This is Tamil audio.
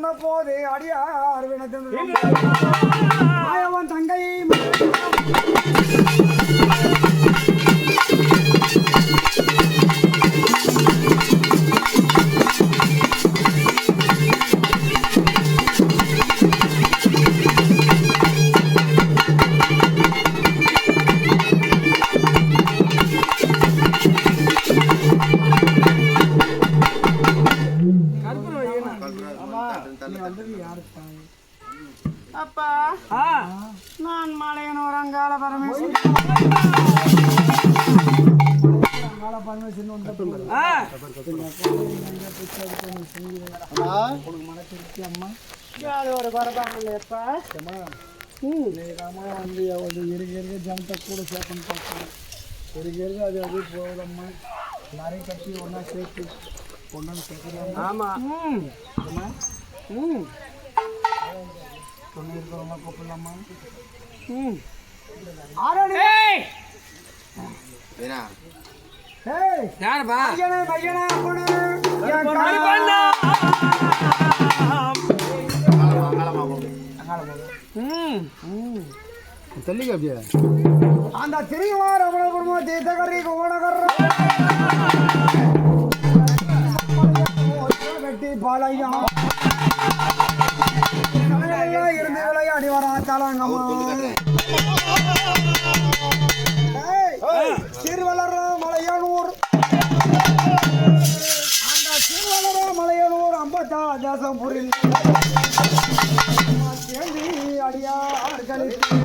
சொன்ன போது அடியார் வினத்தின் ஆயவன் தங்கை அப்பா நான் மலையனூர் அங்காள பரமேஸ்வரி. அங்காள பரமேஸ்வரன் வந்த அம்மா. அது ஒரு குறைபாடுப்பா அம்மா. வந்து வந்து இருக்க இருக்க ஜனத்தை கூட சேர்க்கணும் பார்க்கணும் இருக்க இருக்க அது அது போகுதம்மா எல்லாரையும் கட்டி ஒன்றா சேர்த்து ஒன்றா சேர்க்கலாம் ஆமாம் அம்மா. ம். தொண்ணூறு ரூபாய் கூப்பிடலாமா ம் ஆரணி ஏய் யாருப்பா காணா தள்ளிக்க அப்படியே? அந்த திரிவார அமலபுரமோ தீர்த்தகரி கோணகர் வெட்டி பாலையா இருந்து விளையாடி வரா தலங்கம்மா. சிறுவளர மலையனூர். அந்த சிறுவளர மலையனூர் அம்பத்தா தேசம்பூரில் சேர்ந்து அடியார்களுக்கு